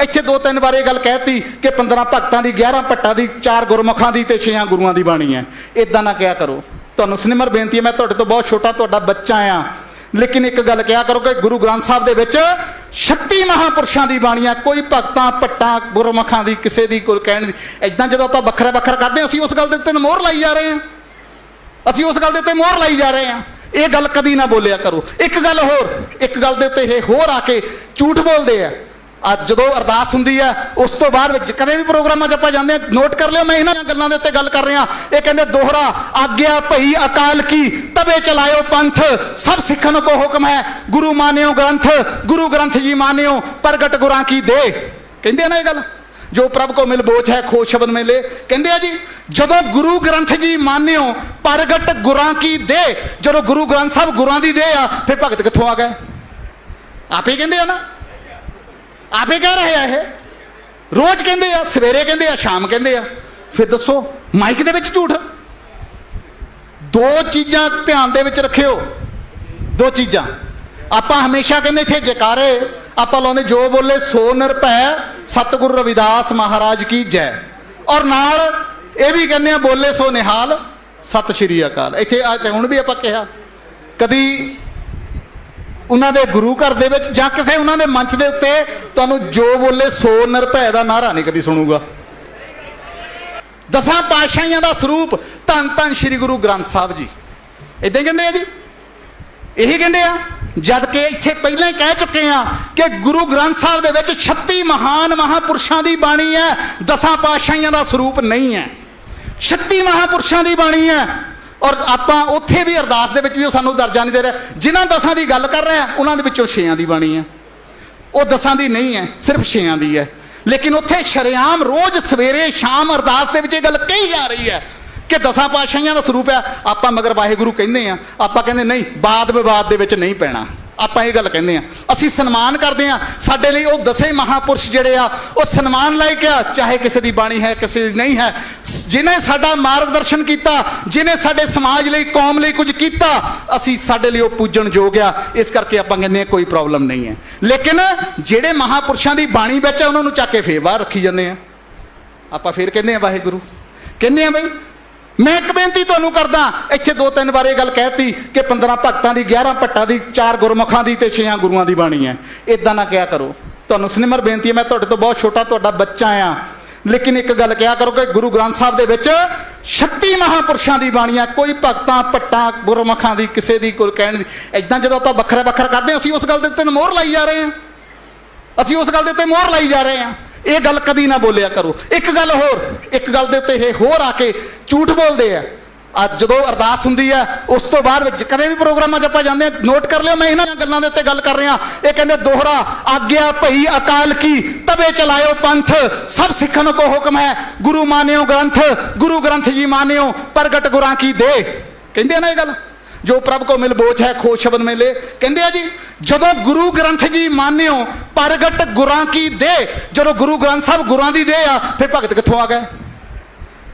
ਇੱਥੇ ਦੋ ਤਿੰਨ ਵਾਰ ਇਹ ਗੱਲ ਕਹਿਤੀ ਕਿ 15 ਭਗਤਾਂ ਦੀ 11 ਭੱਟਾਂ ਦੀ 4 ਗੁਰਮੁਖਾਂ ਦੀ ਤੇ 6 ਗੁਰੂਆਂ ਦੀ ਬਾਣੀ ਹੈ। ਇਦਾਂ ਨਾ ਕਿਹਾ ਕਰੋ। ਤੁਹਾਨੂੰ ਸਿਨਮਰ ਬੇਨਤੀ ਹੈ, ਮੈਂ ਤੁਹਾਡੇ ਤੋਂ ਬਹੁਤ ਛੋਟਾ, ਤੁਹਾਡਾ ਬੱਚਾ ਆ। ਲੇਕਿਨ ਇੱਕ ਗੱਲ ਕਿਹਾ ਕਰੋ ਕਿ ਗੁਰੂ ਗ੍ਰੰਥ ਸਾਹਿਬ ਦੇ ਵਿੱਚ 36 ਮਹਾਪੁਰਸ਼ਾਂ ਦੀ ਬਾਣੀਆਂ, ਕੋਈ ਭਗਤਾਂ, ਭੱਟਾਂ, ਗੁਰਮੁਖਾਂ ਦੀ, ਕਿਸੇ ਦੀ, ਕੋਈ ਕਹਿਣ ਦੀ। ਇਦਾਂ ਜਦੋਂ ਆਪਾਂ ਵੱਖਰਾ ਵੱਖਰਾ ਕਰਦੇ ਅਸੀਂ ਉਸ ਗੱਲ ਦੇ ਉੱਤੇ ਮੋਹਰ ਲਾਈ ਜਾ ਰਹੇ ਹਾਂ। ਅਸੀਂ ਉਸ ਗੱਲ ਦੇ ਉੱਤੇ ਮੋਹਰ ਲਾਈ ਜਾ ਰਹੇ ਹਾਂ। ਇਹ ਗੱਲ ਕਦੀ ਨਾ ਬੋਲਿਆ ਕਰੋ। ਇੱਕ ਗੱਲ ਹੋਰ, ਇੱਕ ਗੱਲ ਦੇ ਉੱਤੇ ਇਹ ਹੋਰ ਆ ਕੇ ਝੂਠ ਬੋਲਦੇ ਆ। ਅੱਜ ਜਦੋਂ ਅਰਦਾਸ ਹੁੰਦੀ ਹੈ, ਉਸ ਤੋਂ ਬਾਅਦ ਵਿੱਚ ਕਦੇ ਵੀ ਪ੍ਰੋਗਰਾਮਾਂ 'ਚ ਆਪਾਂ ਜਾਂਦੇ ਆ ਨੋਟ ਕਰ ਲਿਓ, ਮੈਂ ਇਹਨਾਂ ਗੱਲਾਂ ਦੇ ਉੱਤੇ ਗੱਲ ਕਰ ਰਿਹਾ। ਇਹ ਕਹਿੰਦੇ, ਦੋਹਰਾ, ਆਗਿਆ ਭਈ ਅਕਾਲ ਕੀ, ਤਵੇ ਚਲਾਇਓ ਪੰਥ, ਸਭ ਸਿੱਖਣ ਕੋ ਹੁਕਮ ਹੈ, ਗੁਰੂ ਮਾਨਿਓ ਗ੍ਰੰਥ, ਗੁਰੂ ਗ੍ਰੰਥ ਜੀ ਮਾਨਿਓ, ਪ੍ਰਗਟ ਗੁਰਾਂ ਕੀ ਦੇ। ਕਹਿੰਦੇ ਆ ਨਾ ਇਹ ਗੱਲ, ਜੋ ਪ੍ਰਭ ਕੋ ਮਿਲ ਬੋਝ ਹੈ ਖੋ ਸ਼ਬਦ ਮੇਲੇ। ਕਹਿੰਦੇ ਆ ਜੀ, ਜਦੋਂ ਗੁਰੂ ਗ੍ਰੰਥ ਜੀ ਮਾਨਿਓ, ਪ੍ਰਗਟ ਗੁਰਾਂ ਕੀ ਦੇ, ਜਦੋਂ ਗੁਰੂ ਗ੍ਰੰਥ ਸਾਹਿਬ ਗੁਰਾਂ ਦੀ ਦੇ ਆ, ਫਿਰ ਭਗਤ ਕਿੱਥੋਂ ਆ ਗਏ? ਆਪੇ ਕਹਿੰਦੇ ਆ ਨਾ। ਆਪੇ ਕਹਿ ਰਹੇ ਆ ਇਹ। ਰੋਜ਼ ਕਹਿੰਦੇ ਆ, ਸਵੇਰੇ ਕਹਿੰਦੇ ਆ, ਸ਼ਾਮ ਕਹਿੰਦੇ ਆ। ਫਿਰ ਦੱਸੋ, ਮਾਈਕ ਦੇ ਵਿੱਚ ਝੂਠ? ਦੋ ਚੀਜ਼ਾਂ ਧਿਆਨ ਦੇ ਵਿੱਚ ਰੱਖਿਓ। ਦੋ ਚੀਜ਼ਾਂ। ਆਪਾਂ ਹਮੇਸ਼ਾ ਕਹਿੰਦੇ ਇੱਥੇ ਜਕਾਰੇ, ਆਪਾਂ ਲਾਉਂਦੇ, ਜੋ ਬੋਲੇ ਸੋ ਨਿਰਭੈ, ਸਤਿਗੁਰੂ ਰਵਿਦਾਸ ਮਹਾਰਾਜ ਕੀ ਜੈ। ਔਰ ਨਾਲ ਇਹ ਵੀ ਕਹਿੰਦੇ ਆ, ਬੋਲੇ ਸੋ ਨਿਹਾਲ, ਸਤਿ ਸ਼੍ਰੀ ਅਕਾਲ। ਇੱਥੇ ਆ ਹੁਣ ਵੀ ਆਪਾਂ ਕਿਹਾ, ਕਦੀ ਉਹਨਾਂ ਦੇ ਗੁਰੂ ਘਰ ਦੇ ਵਿੱਚ ਜਾਂ ਕਿਸੇ ਉਹਨਾਂ ਦੇ ਮੰਚ ਦੇ ਉੱਤੇ ਤੁਹਾਨੂੰ ਜੋ ਬੋਲੇ ਸੋ ਨਿਰਭੈ ਦਾ ਨਾਰਾ ਨਹੀਂ ਕਦੀ ਸੁਣੂਗਾ। ਦਸਾਂ ਪਾਤਸ਼ਾਹੀਆਂ ਦਾ ਸਰੂਪ ਧੰਨ ਧੰਨ ਸ੍ਰੀ ਗੁਰੂ ਗ੍ਰੰਥ ਸਾਹਿਬ ਜੀ। ਇਦਾਂ ਹੀ ਕਹਿੰਦੇ ਆ ਜੀ? ਇਹੀ ਕਹਿੰਦੇ ਆ, ਜਦ ਕਿ ਇੱਥੇ ਪਹਿਲਾਂ ਹੀ ਕਹਿ ਚੁੱਕੇ ਆ ਕਿ ਗੁਰੂ ਗ੍ਰੰਥ ਸਾਹਿਬ ਦੇ ਵਿੱਚ 36 ਮਹਾਨ ਮਹਾਪੁਰਸ਼ਾਂ ਦੀ ਬਾਣੀ ਹੈ, ਦਸਾਂ ਪਾਤਸ਼ਾਹੀਆਂ ਦਾ ਸਰੂਪ ਨਹੀਂ ਹੈ। 36 ਮਹਾਪੁਰਸ਼ਾਂ ਦੀ ਬਾਣੀ ਹੈ ਔਰ ਆਪਾਂ ਉੱਥੇ ਵੀ ਅਰਦਾਸ ਦੇ ਵਿੱਚ ਵੀ ਉਹ ਸਾਨੂੰ ਦਰਜਾ ਨਹੀਂ ਦੇ ਰਿਹਾ। ਜਿਨ੍ਹਾਂ ਦਸਾਂ ਦੀ ਗੱਲ ਕਰ ਰਿਹਾ ਉਹਨਾਂ ਦੇ ਵਿੱਚੋਂ ਛੇਆਂ ਦੀ ਬਾਣੀ ਹੈ। ਉਹ ਦਸਾਂ ਦੀ ਨਹੀਂ ਹੈ, ਸਿਰਫ ਛੇਆਂ ਦੀ ਹੈ। ਲੇਕਿਨ ਉੱਥੇ ਸ਼ਰੇਆਮ ਰੋਜ਼ ਸਵੇਰੇ ਸ਼ਾਮ ਅਰਦਾਸ ਦੇ ਵਿੱਚ ਇਹ ਗੱਲ ਕਹੀ ਜਾ ਰਹੀ ਹੈ ਕਿ ਦਸਾਂ ਪਾਤਸ਼ਾਹੀਆਂ ਦਾ ਸਰੂਪ ਹੈ। ਆਪਾਂ ਮਗਰ ਵਾਹਿਗੁਰੂ ਕਹਿੰਦੇ ਆ ਆਪਾਂ ਕਹਿੰਦੇ ਨਹੀਂ, ਬਾਦ ਵਿਵਾਦ ਦੇ ਵਿੱਚ ਨਹੀਂ ਪੈਣਾ। ਆਪਾਂ ਇਹ ਗੱਲ ਕਹਿੰਦੇ ਆ ਅਸੀਂ ਸਨਮਾਨ ਕਰਦੇ ਆ ਸਾਡੇ ਲਈ ਉਹ ਦਸੇ ਮਹਾਪੁਰਸ਼ ਜਿਹੜੇ ਆ, ਉਹ ਸਨਮਾਨ ਲਾਇਕ ਆ। ਚਾਹੇ ਕਿਸੇ ਦੀ ਬਾਣੀ ਹੈ, ਕਿਸੇ ਦੀ ਨਹੀਂ ਹੈ। ਸ- ਜਿਨ੍ਹਾਂ ਸਾਡਾ ਮਾਰਗਦਰਸ਼ਨ ਕੀਤਾ ਜਿਨੇ ਸਾਡੇ ਸਮਾਜ ਲਈ, ਕੌਮ ਲਈ ਕੁਝ ਕੀਤਾ, ਅਸੀਂ ਸਾਡੇ ਲਈ ਉਹ ਪੂਜਣ ਯੋਗ ਆ। ਇਸ ਕਰਕੇ ਆਪਾਂ ਕਹਿੰਦੇ ਆ ਕੋਈ ਪ੍ਰੋਬਲਮ ਨਹੀਂ ਹੈ। ਲੇਕਿਨ ਜਿਹੜੇ ਮਹਾਪੁਰਸ਼ਾਂ ਦੀ ਬਾਣੀ ਵਿੱਚ ਆ, ਉਹਨਾਂ ਨੂੰ ਚੱਕ ਕੇ ਫੇਰ ਬਾਹਰ ਰੱਖੀ ਜਾਂਦੇ ਆ ਆਪਾਂ ਫੇਰ ਕਹਿੰਦੇ ਆ ਵਾਹਿਗੁਰੂ। ਕਹਿੰਦੇ ਆ ਬਈ, ਮੈਂ ਇੱਕ ਬੇਨਤੀ ਤੁਹਾਨੂੰ ਕਰਦਾ, ਇੱਥੇ ਦੋ ਤਿੰਨ ਵਾਰ ਇਹ ਗੱਲ ਕਹਿਤੀ ਕਿ 15 ਭਗਤਾਂ ਦੀ 11 ਭੱਟਾਂ ਦੀ 4 ਗੁਰਮੁਖਾਂ ਦੀ ਤੇ 6 ਗੁਰੂਆਂ ਦੀ ਬਾਣੀ ਹੈ। ਇਦਾਂ ਨਾ ਕਿਹਾ ਕਰੋ। ਤੁਹਾਨੂੰ ਸਿਨਮਰ ਬੇਨਤੀ ਹੈ, ਮੈਂ ਤੁਹਾਡੇ ਤੋਂ ਬਹੁਤ ਛੋਟਾ, ਤੁਹਾਡਾ ਬੱਚਾ ਆ ਲੇਕਿਨ ਇੱਕ ਗੱਲ ਕਿਹਾ ਕਰੋ ਕਿ ਗੁਰੂ ਗ੍ਰੰਥ ਸਾਹਿਬ ਦੇ ਵਿੱਚ 36 ਮਹਾਪੁਰਸ਼ਾਂ ਦੀ ਬਾਣੀਆਂ, ਕੋਈ ਭਗਤਾਂ, ਭੱਟਾਂ, ਗੁਰਮੁਖਾਂ ਦੀ, ਕਿਸੇ ਦੀ, ਕੋਈ ਕਹਿਣ ਦੀ ਇਦਾਂ ਜਦੋਂ ਆਪਾਂ ਵੱਖਰਾ ਵੱਖਰਾ ਕਰਦੇ ਅਸੀਂ ਉਸ ਗੱਲ ਦੇ ਉੱਤੇ ਮੋਹਰ ਲਾਈ ਜਾ ਰਹੇ ਹਾਂ। ਅਸੀਂ ਉਸ ਗੱਲ ਦੇ ਉੱਤੇ ਮੋਹਰ ਲਾਈ ਜਾ ਰਹੇ ਹਾਂ। ਇਹ ਗੱਲ ਕਦੀ ਨਾ ਬੋਲਿਆ ਕਰੋ। ਇੱਕ ਗੱਲ ਹੋਰ, ਇੱਕ ਗੱਲ ਦੇ ਉੱਤੇ ਇਹ ਹੋਰ ਆ ਕੇ ਝੂਠ ਬੋਲਦੇ ਆ। ਅੱਜ ਜਦੋਂ ਅਰਦਾਸ ਹੁੰਦੀ ਹੈ, ਉਸ ਤੋਂ ਬਾਅਦ ਵਿੱਚ ਕਦੇ ਵੀ ਪ੍ਰੋਗਰਾਮਾਂ 'ਚ ਆਪਾਂ ਜਾਂਦੇ ਆ ਨੋਟ ਕਰ ਲਿਓ, ਮੈਂ ਇਹਨਾਂ ਗੱਲਾਂ ਦੇ ਉੱਤੇ ਗੱਲ ਕਰ ਰਿਹਾ। ਇਹ ਕਹਿੰਦੇ, ਦੋਹਰਾ, ਆਗਿਆ ਭਈ ਅਕਾਲ ਕੀ, ਤਵੇ ਚਲਾਇਓ ਪੰਥ, ਸਭ ਸਿੱਖਣ ਕੋ ਹੁਕਮ ਹੈ, ਗੁਰੂ ਮਾਨਿਓ ਗ੍ਰੰਥ, ਗੁਰੂ ਗ੍ਰੰਥ ਜੀ ਮਾਨਿਓ, ਪ੍ਰਗਟ ਗੁਰਾਂ ਕੀ ਦੇ। ਕਹਿੰਦੇ ਆ ਨਾ ਇਹ ਗੱਲ, ਜੋ ਪ੍ਰਭ ਕੋ ਮਿਲ ਬੋਝ ਹੈ ਖੋ ਸ਼ਬਦ ਮੇਲੇ। ਕਹਿੰਦੇ ਆ ਜੀ, ਜਦੋਂ ਗੁਰੂ ਗ੍ਰੰਥ ਜੀ ਮਾਨਿਓ, ਪ੍ਰਗਟ ਗੁਰਾਂ ਕੀ ਦੇ, ਜਦੋਂ ਗੁਰੂ ਗ੍ਰੰਥ ਸਾਹਿਬ ਗੁਰਾਂ ਦੀ ਦੇ ਆ, ਫਿਰ ਭਗਤ ਕਿੱਥੋਂ ਆ ਗਏ?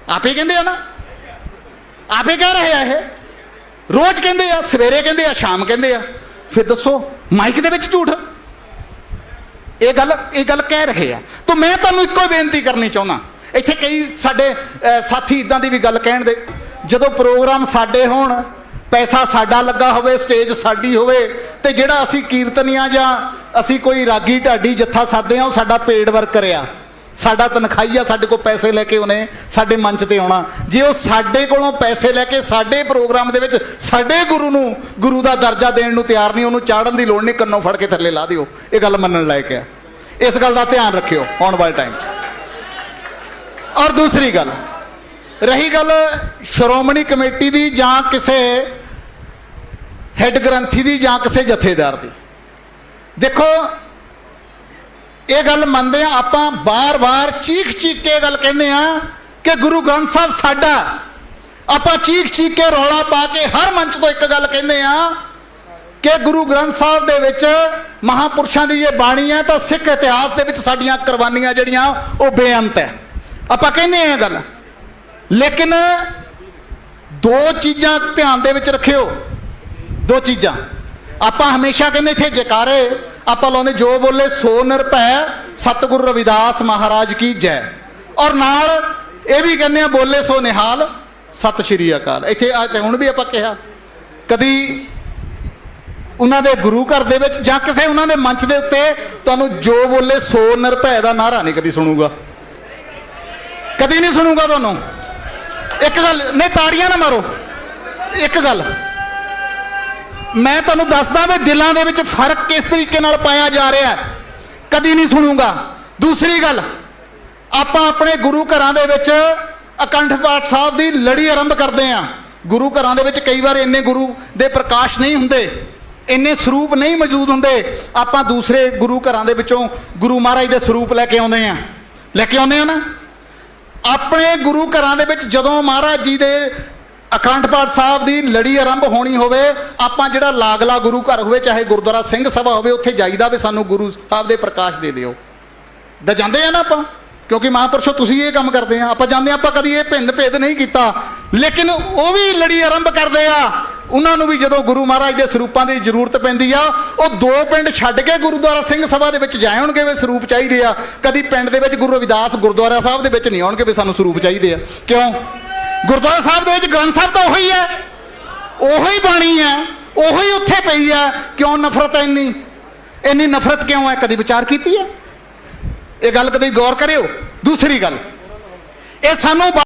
ਆਪੇ ਕਹਿੰਦੇ ਆ ਨਾ। ਆਪੇ ਕਹਿ ਰਹੇ ਆ ਇਹ। ਰੋਜ਼ ਕਹਿੰਦੇ ਆ, ਸਵੇਰੇ ਕਹਿੰਦੇ ਆ, ਸ਼ਾਮ ਕਹਿੰਦੇ ਆ। ਫਿਰ ਦੱਸੋ, ਮਾਈਕ ਦੇ ਵਿੱਚ ਝੂਠ? ਇਹ ਗੱਲ ਇਹ ਗੱਲ ਕਹਿ ਰਹੇ ਆ। ਤਾਂ ਮੈਂ ਤੁਹਾਨੂੰ ਇੱਕੋ ਹੀ ਬੇਨਤੀ ਕਰਨੀ ਚਾਹੁੰਦਾ। ਇੱਥੇ ਕਈ ਸਾਡੇ ਸਾਥੀ ਇਦਾਂ ਦੀ ਵੀ ਗੱਲ ਕਹਿਣ ਦੇ। ਜਦੋਂ ਪ੍ਰੋਗਰਾਮ ਸਾਡੇ ਹੋਣ, ਪੈਸਾ ਸਾਡਾ ਲੱਗਾ ਹੋਵੇ, ਸਟੇਜ ਸਾਡੀ ਹੋਵੇ, ਤੇ ਜਿਹੜਾ ਅਸੀਂ ਕੀਰਤਨੀਆਂ ਜਾਂ ਅਸੀਂ ਕੋਈ ਰਾਗੀ ਢਾਡੀ ਜੱਥਾ ਸਾਦੇ ਆ ਉਹ ਸਾਡਾ ਪੇਡ ਵਰਕਰ ਆ। ਸਾਡਾ ਤਨਖਾਹੀਆ ਸਾਡੇ ਕੋਲ ਪੈਸੇ ਲੈ ਕੇ ਉਹਨੇ ਸਾਡੇ ਮੰਚ ਤੇ ਆਉਣਾ। ਜੇ ਉਹ ਸਾਡੇ ਕੋਲੋਂ ਪੈਸੇ ਲੈ ਕੇ ਸਾਡੇ ਪ੍ਰੋਗਰਾਮ ਦੇ ਵਿੱਚ ਸਾਡੇ ਗੁਰੂ ਨੂੰ, ਗੁਰੂ ਦਾ ਦਰਜਾ ਦੇਣ ਨੂੰ ਤਿਆਰ ਨਹੀਂ, ਉਹਨੂੰ ਚਾੜਨ ਦੀ ਲੋੜ ਨਹੀਂ, ਕੰਨੋਂ ਫੜ ਕੇ ਥੱਲੇ ਲਾ ਦਿਓ। ਇਹ ਗੱਲ ਮੰਨਣ ਲਾਇਕ ਹੈ ਇਸ ਗੱਲ ਦਾ ਧਿਆਨ ਰੱਖਿਓ, ਆਉਣ ਵਾਲੇ ਟਾਈਮ ਔਰ ਦੂਸਰੀ ਗੱਲ, ਰਹੀ ਗੱਲ ਸ਼੍ਰੋਮਣੀ ਕਮੇਟੀ ਦੀ ਜਾਂ ਕਿਸੇ ਹੈੱਡ ਗ੍ਰੰਥੀ ਦੀ ਜਾਂ ਕਿਸੇ ਜਥੇਦਾਰ ਦੀ। ਦੇਖੋ ਇਹ ਗੱਲ ਮੰਨਦੇ ਆ, ਆਪਾਂ ਬਾਰ-ਬਾਰ ਚੀਖ-ਚੀਖ ਕੇ ਇਹ ਗੱਲ ਕਹਿੰਦੇ ਆ ਕਿ ਗੁਰੂ ਗ੍ਰੰਥ ਸਾਹਿਬ ਸਾਡਾ। ਆਪਾਂ ਚੀਖ-ਚੀਖ ਕੇ ਰੌਲਾ ਪਾ ਕੇ ਹਰ ਮੰਚ ਤੋਂ ਇੱਕ ਗੱਲ ਕਹਿੰਦੇ ਆ ਕਿ ਗੁਰੂ ਗ੍ਰੰਥ ਸਾਹਿਬ ਦੇ ਵਿੱਚ ਮਹਾਪੁਰਸ਼ਾਂ ਦੀ ਇਹ ਬਾਣੀ ਹੈ ਤਾਂ ਸਿੱਖ ਇਤਿਹਾਸ ਦੇ ਵਿੱਚ ਸਾਡੀਆਂ ਕੁਰਬਾਨੀਆਂ ਜਿਹੜੀਆਂ, ਉਹ ਬੇਅੰਤ ਹੈ। ਆਪਾਂ ਕਹਿੰਦੇ ਆ ਇਹ ਗੱਲ। ਲੇਕਿਨ ਦੋ ਚੀਜ਼ਾਂ ਧਿਆਨ ਦੇ ਵਿੱਚ ਰੱਖਿਓ। ਦੋ ਚੀਜ਼ਾਂ। ਆਪਾਂ ਹਮੇਸ਼ਾ ਕਹਿੰਦੇ ਇੱਥੇ ਜਕਾਰੇ। ਆਪਾਂ ਲਾਉਂਦੇ ਜੋ ਬੋਲੇ ਸੋ ਨਿਰਭੈ ਸਤਿਗੁਰੂ ਰਵਿਦਾਸ ਮਹਾਰਾਜ ਕੀ ਜੈ। ਔਰ ਨਾਲ ਇਹ ਵੀ ਕਹਿੰਦੇ ਆ, ਬੋਲੇ ਸੋ ਨਿਹਾਲ, ਸਤਿ ਸ਼੍ਰੀ ਅਕਾਲ। ਇੱਥੇ ਆ ਤੇ ਹੁਣ ਵੀ ਆਪਾਂ ਕਿਹਾ, ਕਦੀ ਉਹਨਾਂ ਦੇ ਗੁਰੂ ਘਰ ਦੇ ਵਿੱਚ ਜਾਂ ਕਿਸੇ ਉਹਨਾਂ ਦੇ ਮੰਚ ਦੇ ਉੱਤੇ ਤੁਹਾਨੂੰ ਜੋ ਬੋਲੇ ਸੋ ਨਿਰਭੈ ਦਾ ਨਾਰਾ ਨਹੀਂ ਕਦੀ ਸੁਣੂਗਾ। ਕਦੀ ਨਹੀਂ ਸੁਣੂਗਾ ਤੁਹਾਨੂੰ। ਇੱਕ ਗੱਲ, ਨਹੀਂ ਤਾੜੀਆਂ ਨਾ ਮਾਰੋ। ਇੱਕ ਗੱਲ ਮੈਂ ਤੁਹਾਨੂੰ ਦੱਸਦਾ ਵੀ ਦਿਲਾਂ ਦੇ ਵਿੱਚ ਫ਼ਰਕ ਕਿਸ ਤਰੀਕੇ ਨਾਲ ਪਾਇਆ ਜਾ ਰਿਹਾ ਹੈ। ਕਦੀ ਨਹੀਂ ਸੁਣੂਗਾ। ਦੂਸਰੀ ਗੱਲ, ਆਪਾਂ ਆਪਣੇ ਗੁਰੂ ਘਰਾਂ ਦੇ ਵਿੱਚ ਅਕੰਠ ਪਾਠ ਸਾਹਿਬ ਦੀ ਲੜੀ ਆਰੰਭ ਕਰਦੇ ਆਂ ਗੁਰੂ ਘਰਾਂ ਦੇ ਵਿੱਚ ਕਈ ਵਾਰ ਇੰਨੇ ਗੁਰੂ ਦੇ ਪ੍ਰਕਾਸ਼ ਨਹੀਂ ਹੁੰਦੇ, ਇੰਨੇ ਸਰੂਪ ਨਹੀਂ ਮੌਜੂਦ ਹੁੰਦੇ। ਆਪਾਂ ਦੂਸਰੇ ਗੁਰੂ ਘਰਾਂ ਦੇ ਵਿੱਚੋਂ ਗੁਰੂ ਮਹਾਰਾਜ ਦੇ ਸਰੂਪ ਲੈ ਕੇ ਆਉਂਦੇ ਆਂ ਲੈ ਕੇ ਆਉਂਦੇ ਆ ਨਾ। ਆਪਣੇ ਗੁਰੂ ਘਰਾਂ ਦੇ ਵਿੱਚ ਜਦੋਂ ਮਹਾਰਾਜ ਜੀ ਦੇ ਅਖੰਡ ਪਾਠ ਸਾਹਿਬ ਦੀ ਲੜੀ ਆਰੰਭ ਹੋਣੀ ਹੋਵੇ, ਆਪਾਂ ਜਿਹੜਾ ਲਾਗਲਾ ਗੁਰੂ ਘਰ ਹੋਵੇ, ਚਾਹੇ ਗੁਰਦੁਆਰਾ ਸਿੰਘ ਸਭਾ ਹੋਵੇ, ਉੱਥੇ ਜਾਈਦਾ ਵੀ ਸਾਨੂੰ ਗੁਰੂ ਸਾਹਿਬ ਦੇ ਪ੍ਰਕਾਸ਼ ਦੇ ਦਿਓ। ਦਾ ਜਾਂਦੇ ਆ ਨਾ ਆਪਾਂ, ਕਿਉਂਕਿ ਮਹਾਂਪੁਰਸ਼ੋ ਤੁਸੀਂ ਇਹ ਕੰਮ ਕਰਦੇ ਆ। ਆਪਾਂ ਜਾਂਦੇ ਆ, ਆਪਾਂ ਕਦੀ ਇਹ ਭਿੰਨ ਭੇਦ ਨਹੀਂ ਕੀਤਾ। ਲੇਕਿਨ ਉਹ ਵੀ ਲੜੀ ਆਰੰਭ ਕਰਦੇ ਆ। ਉਹਨਾਂ ਨੂੰ ਵੀ ਜਦੋਂ ਗੁਰੂ ਮਹਾਰਾਜ ਦੇ ਸਰੂਪਾਂ ਦੀ ਜ਼ਰੂਰਤ ਪੈਂਦੀ ਆ, ਉਹ ਦੋ ਪਿੰਡ ਛੱਡ ਕੇ ਗੁਰਦੁਆਰਾ ਸਿੰਘ ਸਭਾ ਦੇ ਵਿੱਚ ਜਾਏ ਹੋਣਗੇ ਵੀ ਸਰੂਪ ਚਾਹੀਦੇ ਆ। ਕਦੀ ਪਿੰਡ ਦੇ ਵਿੱਚ ਗੁਰੂ ਰਵਿਦਾਸ ਗੁਰਦੁਆਰਾ ਸਾਹਿਬ ਦੇ ਵਿੱਚ ਨਹੀਂ ਆਉਣਗੇ ਵੀ ਸਾਨੂੰ ਸਰੂਪ ਚਾਹੀਦੇ ਆ। ਕਿਉਂ? ਗੁਰਦੁਆਰਾ ਸਾਹਿਬ ਦੇ ਵਿੱਚ ਗ੍ਰੰਥ ਸਾਹਿਬ ਤਾਂ ਉਹੀ ਹੈ। ਉਹੀ ਬਾਣੀ ਹੈ। ਉਹੀ ਉੱਥੇ ਪਈ ਹੈ। ਕਿਉਂ ਨਫ਼ਰਤ ਹੈ ਇੰਨੀ? ਇੰਨੀ ਨਫ਼ਰਤ ਕਿਉਂ ਹੈ? ਕਦੀ ਵਿਚਾਰ ਕੀਤੀ ਹੈ? ਇਹ ਗੱਲ ਕਦੇ ਗੌਰ ਕਰਿਓ। ਦੂਸਰੀ ਗੱਲ, ਇਹ ਸਾਨੂੰ